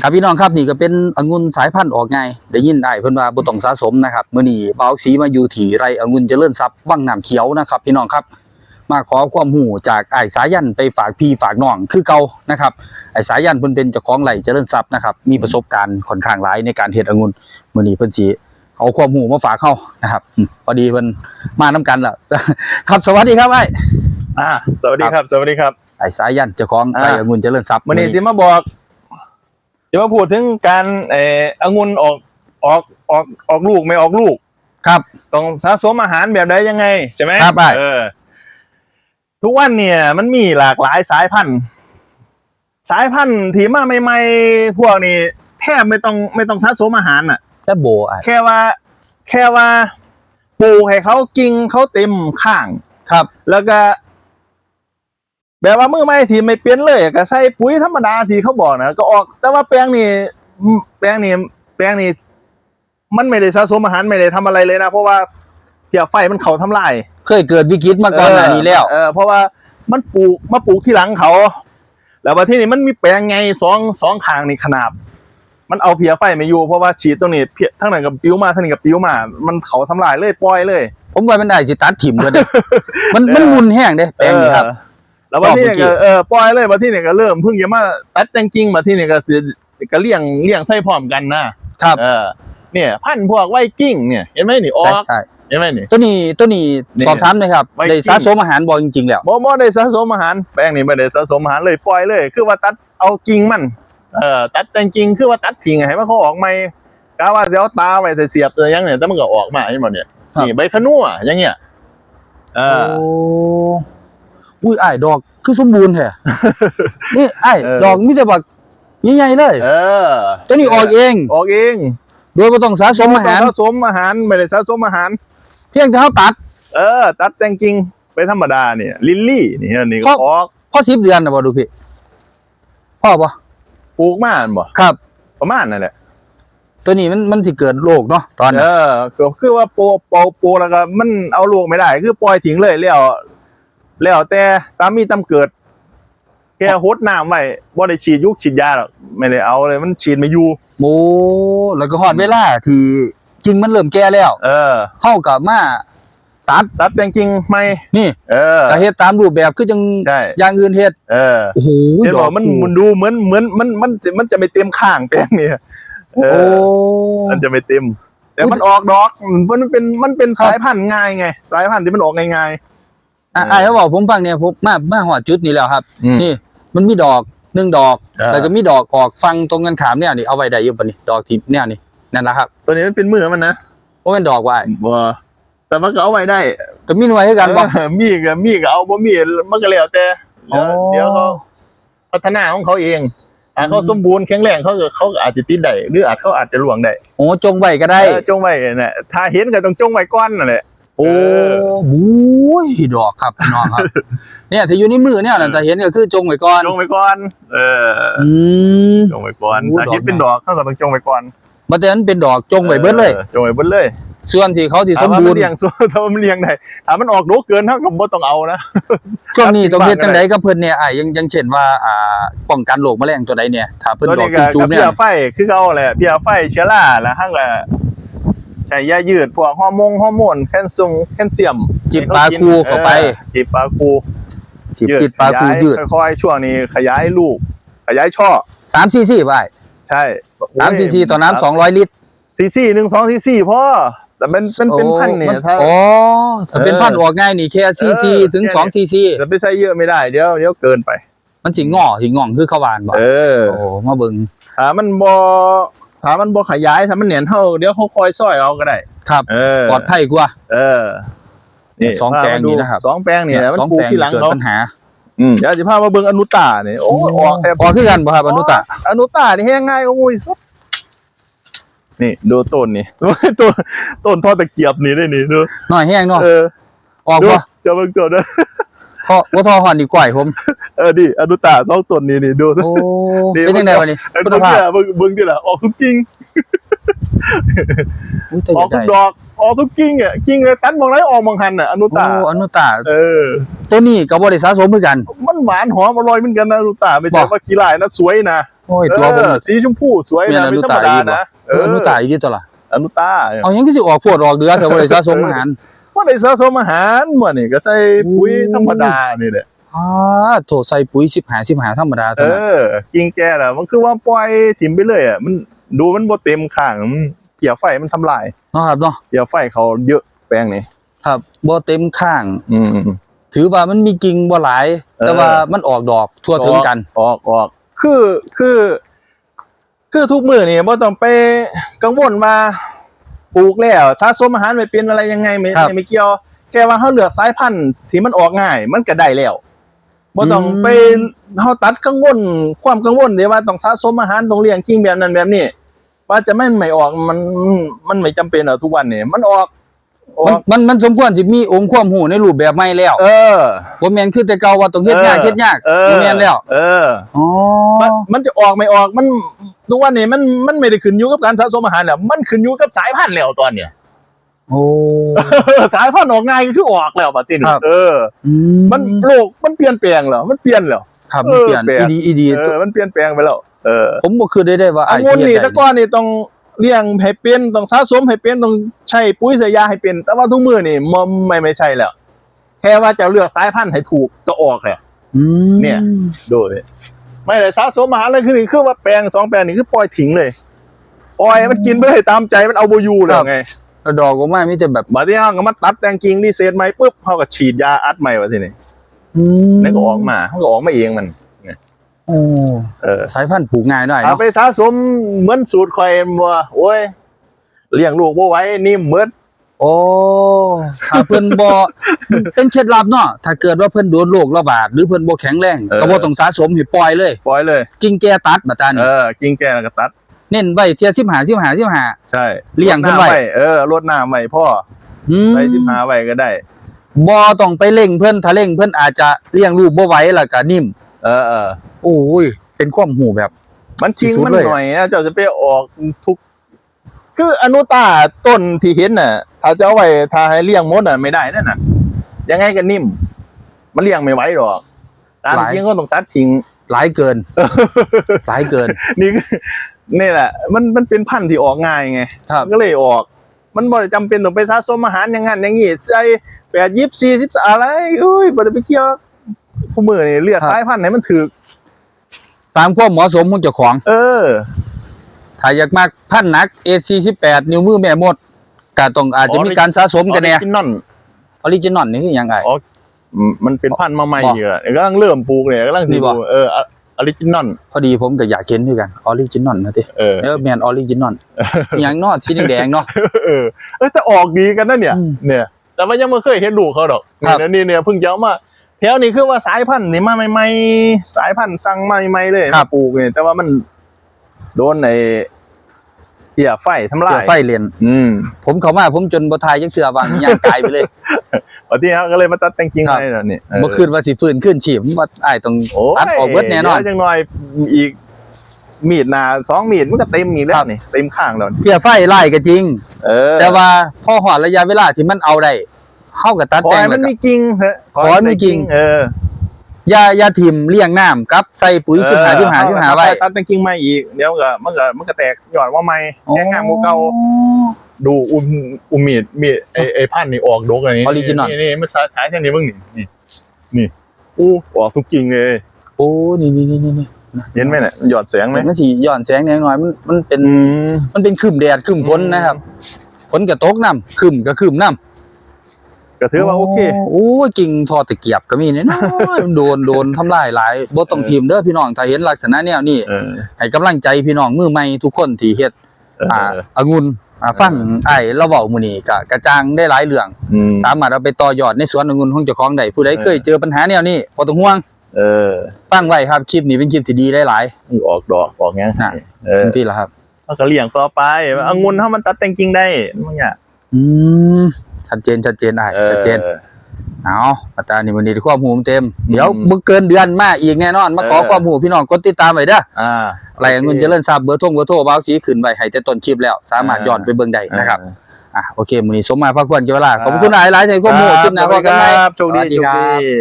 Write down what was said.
ครับพี่น้องครับนี่ก็เป็นองุ่นสายพันธุ์ออกไงได้ยินได้เพิ่นว่าบ่ต้องสะสมนะครับมื้อนี้บ่าวสีมาอยู่ที่ไร่องุ่นเจริญทรัพย์วังน้ำเขียวนะครับ พี่น้องครับ มาขอความรู้จากอ้ายสายันไปฝากพี่ฝากน้องคือเก่านะครับอ้ายสายันเพิ่นเป็นเจ้าของไร่เจริญทรัพย์นะครับมีประสบการณ์ค่อนข้างหลายในการเฮ็ดองุ่นมื้อนี้เพิ่นสิเอาความรู้มาฝากเฮานะครับอืมพอดีเพิ่นมานํกันล่ะครับสวัสดีครับอ้ายอ่าสวัสดีครับ สวัสดีครับอ้ายสายันเจ้าของไร่อ่าองุ่นเจริญทรัพย์วันนี้จะมาบอก จะมาพูดถึงการเอ่อองุ่นออกออกออกออกลูกไม่ออกลูก ครับ ต้องสะสมอาหารแบบใดยังไงใช่ไหมครับได้เออ ทุกวันเนี่ยมันมีหลากหลายสายพันธุ์ สายพันธุ์ที่มาใหม่ๆพวกนี้แทบไม่ต้องไม่ต้องสะสมอาหารอะ แต่โบอ้ายแค่ว่า แค่ว่าปลูกให้เขากิ่งเขาเต็มข้าง ครับ แล้วก็ แบบว่ามือไม่ทีไม่เปลี่ยนเลยก็ใส่ปุ๋ยธรรมดาที่เขาบอกนะก็ออก แต่ว่าแปลงนี่อืมแปลงนี่แปลงนี่มันไม่ได้สะสมอาหารไม่ได้ทำอะไรเลยนะ เพราะว่าเพียไฟมันเขาทำลายเคยเกิดวิกฤตมาก่อนหน้านี้แล้วเออเพราะว่ามันปลูกมาปลูกที่หลังเขา แล้วประเทศนี้มันมีแปลงไงสองสองข้างนี่ขนาบมันเอาเพียไฟไม่อยู่เพราะว่าฉีดตรงนี้เพียทั้งนั้นกับปิ้วมาทั้งนี้กับปิ้วมา มันเขาทำลายเลยปล่อยเลย ผมว่ามันได้สิตัดถิ่มกันเด้มันมันมุนแห้งเด้แปลงนี่ครับเออ แล้ววันที่เนี่ยบอกเมื่ก็อกี้เออปล่อยเลยวันที่เนี่ยก็เริ่มเพิ่งจะมาตัดจริงๆมาที่เนี่ยก็สิก็เลี้ยงเลี้ยงไส้พร้อมกันนะครับ เออเนี่ย พันธุ์พวกไวกิ้งเนี่ยเห็นไหมนี่ออก ใช่เห็นไหมนี่ ตัวนี้ตัวนี้นี่สอบถามหนะครับไว้ได้กินสะสมอาหารบ่จริงๆแล้ว บ่บ่ได้สะสมอาหาร แป้งนี่ไม่ได้สะสมอาหารเลยปล่อยเลย คือว่าตัดเอากิ่งมันเออตัดจริงๆคือว่าตัดทิ้งให้มันเขาออกใหม่กะว่าจะเอาตาไว้แต่เสียบตัวยังเนี่ยแต่มันก็ออกมาเห็นบ่เนี่ยครับ นี่ใบขนุอะอย่างเงี้ยเอโอ้ ออุ้ยอ้ายดอกคือสมบูรณ์แท้นี่อ้ายเออดอกมีแต่บักใหญ่ๆเลย เออตัวนี้ออกเอง ออกเอง โดยบ่ต้องสะสมอาหารสะสมอาหารไม่ได้สะสมอาหาร เพียงแต่เฮาตัด เออ ตัดแต่งกิ่งไปธรรมดาเนี่ย ลิลลี่นี่อันนี่ครัก็บออกพอ10เดือนน่ะบ่ดูพี่พ่อบ่ปลูกมาอันบ่ครับ ประมาณนั่นแหละตัวนี้มันมันสิเกิดโรคเนาะตอนเอนั้นอก็คือว่าโปรโปรโปรแล้วก็มันเอาลูกไม่ได้ คือปล่อยทิ้งเลยแล้ว แล้วแต่ตามมีตามเกิด แค่โฮดน้ำไว้บ่ได้ฉีดยุกฉีดยาหรอกไม่ได้เอาเลยมันฉีดไม่อยู่โอ้แล้วก็ฮอดเวลาที่จริงมันเริ่มแก่แล้ว เออเฮาก็มาตัดตัดแต่งกิ่งไม่นี่ เออก็เฮ็ดตามรูปแบบคือจังใช่อย่างอื่นเฮ็ดเออโอ้โหเห็นดบออกกมันมันดูเหมือนเหมือนมันมันจะมันจะไม่เต็มข้างแปลงเนี่ยเอโอ้อมันจะไม่เต็มแต่อุ๊ยมันออกดอกมันเป็นมันเป็นครับสายพันธุ์ง่ายไง สายพันธุ์ที่มันออกง่าย อะเอออะเขาบอกผมฟังเนี่ยผมมามาหอดจุดนี้แล้วครับ อืม นี่ มันมีดอกหนึ่งดอกเออแล้วก็มีดอกออกฟังตรงกันขามเนี่ยนี่เอาไว้ได้อยู่ปะนี่ดอกที่เนี่ยนี่นั่นแหละครับๆตัวนี้มันเป็นมือมันนะว่าเป็นดอกไว้บ่แต่มันก็เอาไว้ได้ก็มีหน่วยให้กันบ่เออมีก็มีก็เอาบ่มีมันก็แล้วแต่อ๋อเดี๋ยวเขาพัฒนาของเขาเองอะเขาสมบูรณ์แข็งแรงเขาก็เขาก็อาจจะติดได้หรืออาจเขาอาจจะหลวงได้โอ้จงไว้ก็ได้เออจงไว้น่ะถ้าเห็นก็ต้องจงไว้ก่อนนั่นแหละ โอ้เออบู๊ยดอกครับพี่น้องครับ เนี่ยที่อยู่ในมือเนี่ยน่ะแต่เห็นก็คือจงไว้ก่อนจงไว้ก่อน เอออืมจงไว้ก่อนโอ้ถ้าเห็นดอกเป็นดอกเขาก็ต้องจงไว้ก่อนบัดแต่นั้นเป็นดอกจงไว้เบิดเลยออจงไว้เบิดเลยส่วนที่เขาที่สถามมว่าบูมัรนณ์เลี้ยงส่วนถ้ามันเลี้ยงได้ถ้ามันออกดกเกินเท่ากับบ่ต้องเอานะช่วงนี้ครับต้องเฮ็ดที่จังบ้านไดกับเพิ่นเนี่ยอะอยังอยังเช่นว่าอ่าป้องกันโรคแมลงตัวใดเนี่ยถ้าเพิ่นตัวดอกนี้ก็จุ่กัมบๆเนี่เพียยไฟคือเขาแหละเพียไฟเชื้อราแล้วหั่งก็ใช้ยายืดพวกฮอร์โมนฮอร์โมนแคลเซียมแคลเซียมจิบปลาคูเข้าไปออจิบปลาคูสิบกิดปลาคูขยยยืดค่อยๆช่วงนี้ขยายลูก ขยายช่อสามซีซีไปใช่สามซีซีต่อน้ำสองร้อยลิตรซีซีหนึ่งสองซีซีพอแต่เป็นเป็นเป็นพันธุ์เนี่ยโอ้ถ้าอ๋อถ้าเป็นเออพันธุ์ออกง่ายนี่แค่ซีซีเออถึงแค่สองนี้ซีซีจะไปใช้เยอะไม่ได้เดี๋ยวเดี๋ยวเกินไป มันสิงอสิง่องคือข้าวหวานบ่เออโอ้มาเบิ่งถ้ามันบ่ ถ้ามันบ่ขยายถ้ามันเหนียนเท่าเดี๋ยวเขาคอยซอยเอาก็ได้ ครับเออปลอดภัยกว่า เออสองแปลงนี่นะครับสองแปลงนี่แหละมันสองปลูแปกลงที่หลังเกิดเขาปัญหาอืมเดี๋ยวสิพามาเบิ่งอนุตานี่โอ้ยออกแต่ออกคือกันบ่ครับอนุตะอนุตานี่แห้งง่ายกว่ามุ้ยสุดนี่ดูต้นนี่ต้นต้นทอดตะเกียบนี่ได้นี่ดูน้อยแห้งเนาะเออออกดูบ่จะเบิ่งต้นนะ ทอบ่ทอหอนดีกว่าผม เออดิอนุตาสองต้นนี่นี่ดูโอ้ดีเป็นจังได๋วะนี่เออคุณเบิ่งภาพเนี่ยเบิ่งเบิ่งดิล่ะออกทุกกิ่งอุ้ยตัวออกใหทุญ่กดอกออกทุกกิ่งอะกิ่งเลยตัดมองไรออกมองหันอะอนุโอ้ตาอนุตะเออ ตัวนี้ก็บ่ได้สะสมคือกัน มันหวานหอมอร่อยเหมือนกันนะอนุตาไม่ใช่บอกว่าขี้ลายนะสวยนะโอ้โอ้ยตัวผมเออสีชมพูสวยเมียนนะอนุไม่ธรรมดาตาอีกบ่นะเอออนุตายอีกตัวละอนุตาเอาหยังก็สิออกพวดออกเดือแต่บ่ได้สะสมอาหา รว่าได้สะสมอาหารมื้อนี่ก็ใส่ปุ๋ยธรรมดานี่แหละอ่าโถใส่ปุ๋ย15 15ธรรมดาเอเท่านั้นอกิ่งแก่ล่ะมันคือว่าปล่อยถิ่มไปเลยอะมันดูมันบ่เต็มข้างมันเปียไฟมันทำลายเนาะครับเนาะเปียไฟเขาเยอะแปลงนี่ครับบ่เต็มข้าง อืมถือว่ามันมีกิ่งบ่หลาย แต่เออว่ามันออกดอกทั่วถึงกัน ออกออกคือคือ คือทุกมื้อนี่บ่ต้องไปกังวลว่า ปลูกแล้วสะสมอาหารไม่เป็นอะไรยังไงไม่ครับ ไม่เกี่ยว แค่ว่าเฮาเลือกสายพันธุ์ที่มันออกง่าย มันก็ได้แล้วบ่ต้องอืมไปเฮาตัดกังวลความกังวลเดี๋ยวว่าต้องสะสมอาหารต้องเลี้ยงกิ่งแบบนั้นแบบนี้ว่าจะไม่ไม่ออกมันมันไม่จำเป็นหรอกทุกวันนี่มันออกอ มันอกมันมันสมควรสิมีองค์ความรู้ในรูปแบบใหม่แล้ว เออบ่แม่นคือแต่เก่าว่าต้องเฮ็ดยากเฮ็ดยากเออบ่แม่นแล้ว เอออ๋อมันมันจะออกไม่ออกมันทุกวันนี้มันมันไม่ได้ขึ้นอยู่กับการสะสมอาหารแล้ว มันขึ้นอยู่กับสายพันธุ์แล้วตอนเนี้ยโอ้สายพันธุ์ออกง่ายก็คือออกแล้วบัดนี้ครับเอออืมันโลกมันเปลี่ยนแปลงแล้วมันเปลี่ยนแล้วครับมันเปลี่ยนเออแปลกอีดีอีดีเออมันเปลี่ยนแปลงไปแล้วเออผมบ่คือได้ได้ว่าอัอ้ายงุ่นสินี่เฮ็ดแต่ได้ก่อนนี่ต้อง เลี้ยงให้เป็นต้องสะสมให้เป็นต้องใช้ปุ๋ยใส่ยาให้เป็น แต่ว่าทุกมื้อนี่มันไม่ไม่ใช่แล้ว แค่ว่าจะเลือกสายพันธุ์ให้ถูกก็ออกแล้วอืมเนี่ย ดูเลยไม่ได้สะสมอาหารอะไรคือนี่คือว่าแปลงสองแปลงนี่คือปล่อยทิ้งเลยปล่อยให้มันกินไปเลยตามใจมันเอาบอยู่แล้วไงแล้วดอกก็ไม่มีแต่แบบมาที่ห้างก็มาตัดแต่งกิ่งรีเซ็ตใหม่ปุ๊บเขาก็ฉีดยาอัดใหม่วะทีนี้อืมนั่นก็ออกมาเขาก็ออกมาเองมันโอ้ เออสายพันธุ์ปลูกง่ายได้เอาเนาะไปสะสมเหมือนสูตรคอยว่าโอ้ยเลี้ยงลูกบ่ไหว้นิ่มเมืดโอ้ถ้าเพิ่นบ่ เป็นเคล็ดลับเนาะถ้าเกิดว่าเพิ่นโดนโรคระบาดหรือเพิ่นบ่แข็งแรงก็บ่ต้องสะสมให้ปล่อยเลย ปล่อยเลย กิ่งแก่ตัดบัดตาเอนี่อกิ่งแก่แล้วก็ตัด เน้นไว้เทีย15 15 15ใช่เลี้ยงเพิ่นไว้รดำเออรดน้ำไว้พ่ออืมใส่สิบหาไว้ก็ได้ บ่ต้องไปเร่งเพิ่นถ้าเร่งเพิ่นอาจจะเลี้ยงลูกบ่ไหวแล้วก็นิ่ม เออเออโอ้ยเป็นความหูแบบ มันจริงสุดๆมันเลยหน่อยนะเจ้าจะไปออกทุก คืออนุตาต้นที่เห็นน่ะ ถ้าจะเอาไว้ถ้าให้เลี้ยงมดน่ะไม่ได้นั่นน่ะ ยังไงก็นิ่ม มันเลี้ยงไม่ไหวหรอกตามจริงก็ต้องตัดทิ้งหลายเกินหลายเกิน นี่คือนี่แหละ มันมันเป็นพันธุ์ที่ออกง่ายไงครับก็เลยออกมันบ่ได้จำเป็นต้องไปสะสมอาหารอย่างนั้นอย่างนี้ใส่แปดยิบสี่สิบอะไรอุ้ยบ่ได้ไปเกี่ยว ผู้มือนี่เลือกครับ สายพันธุ์ไหนมันถือตามความเหมาะสมของเจ้าของ เออ ถ้าอยากมากพันหนัก A48 นิ้วมือแม่หมดก็ต้องอาจจะมีการสะสมกันแน่ออริจินอลออริจินอลนี่คือหยังไงอ๋ออืมมันเป็นพันธุ์มาใหม่บอกเยอะกำลังเริ่มปลูกเนี่ยกำลังนี่ที่บปอกลูกเออออริจินอลพอดีผมก็อยากเห็นด้วยกันออริจินอลนะติเออเออแม่นออริจินอลหยังเนอสีแดงๆเนาะ เออเออแต่ออกดีกันนะเนี่ย อืมเนี่ย แต่ว่ายังไม่เคยเห็นลูกเขาดอกครับ เนี่ยนี่เนี่ยเพิ่งจะเอามา แถวนี้คือว่าสายพันธุ์นี่มาใหม่ๆสายพันธุ์สั่งมาใหม่ๆเลยมาปลูกเนี่ยแต่ว่ามันโดนในเหี่ยไฟทำลาเกี่ยยไฟเรียน อืมผมเข้ามาผมจนบ่ทายจักเสือวางย่างกายไปเลยวันที่เขาก็เลยมาตัดแต่งกิ่งครับให้แล้วนี่เออบ่คืนว่าสิฟื้นขึ้นชีพผมว่าอ้ายต้องโอ้ยตัดออกเบิดแน่นอนเดี๋ยวจังหน่อยอีก มีดหนาสองมีดมันก็เต็มอีกแล้ครัวบ นี่เต็มข้างแล้วนี่เกี่ยไฟไล่ก็จริง เออแต่ว่าพอหอดระยะเวลาที่มันเอาได้ เฮาก็ตัดขอแต่งให้แล้มัวนก็ มีกิ่งเถอะขอให้มีกิ่ง เอออย่าอย่าถิ่มเลี้ยงน้ำกับใส่ปุ๋ยสิบหาสิบหาสิบหาไว้ตัดแต่งกิ่งใหม่อีกเดี๋ยวก็มันก็มันก็แตกยอดว่าใหม่แง่งามหมูเก่า ดูอุ้มอุ้มมีดมีดไอไอพันธุ์นี่ออกดกอันนี้ Original นี่นี่มันใช้ใช้แค่นี้มึงนี่นี่นี่อู้ออกทุกกิ่งเลย โอ้นี่นี่นี่นี่นี่เห็นไหมเนี่ยหยอดแสงไหมมันสีย้อนแสงแหน่น้อยมันมันเป็นอืม มันเป็นครึมแดดครึมฝนนะครับฝนก็ตกน้ำครึมก็ครึมน้ำ ก็ถือว่าโอเคโอ้ยกิ่งทอตะเกียบก็มีเนี่ยน้อยๆมันโดนโดนทำลายหลายบ่ต้องทีมเด้อพี่น้องถ้าเห็นลักษณะแนวนี้เออให้กำลังใจพี่น้องมือใหม่ทุกคนที่เฮ็ดเอออ่าองุ่นอ่าฟังไอ้เราเว้ามื้อนี้ก็กระจ่างได้หลายเรื่องอืมสามารถเอาไปต่อยอดในสวนองุ่นของเจ้าของได้ผู้ใดเออเคยเจอปัญหาแนวนี้บ่ต้องห่วงเออฟังไว้ครับคลิปนี้เป็นคลิปที่ดีหลายมันออกดอกออกงั้นน่ะเอๆอจังซี่ล่ะครับเขาก็เลี้ยงต่อไปองุ่นถ้ามันตัดแต่งกิ่งได้มันเนี่ยอืม ชัดเจนชัดเจนอ้ายเออชัดเจนเอาอาจารย์นี่วันนี้ได้ความรู้เต็มอืมเดี๋ยวบ่เกินเดือนมาอีกแน่นอน มาขอเออความรู้พี่น้องกดติดตามไว้เด้ออ่าไรเงินเจริญทรัพย์เบอร์โทงเบอร์โทรบ่าวสีขึ้นไว้ให้แต่ต้นคลิปแล้ว สามารถอ่าย้อนไปเบิ่งได้นะครับอ่าอะโอเคมื้อนี้สมมาพระควรเจ้าเวลาครับขอบคุณหลายหลายๆในข้อมูลคลิปหน้าพบกันใหม่โชคดีสวัสดีโชคครับดี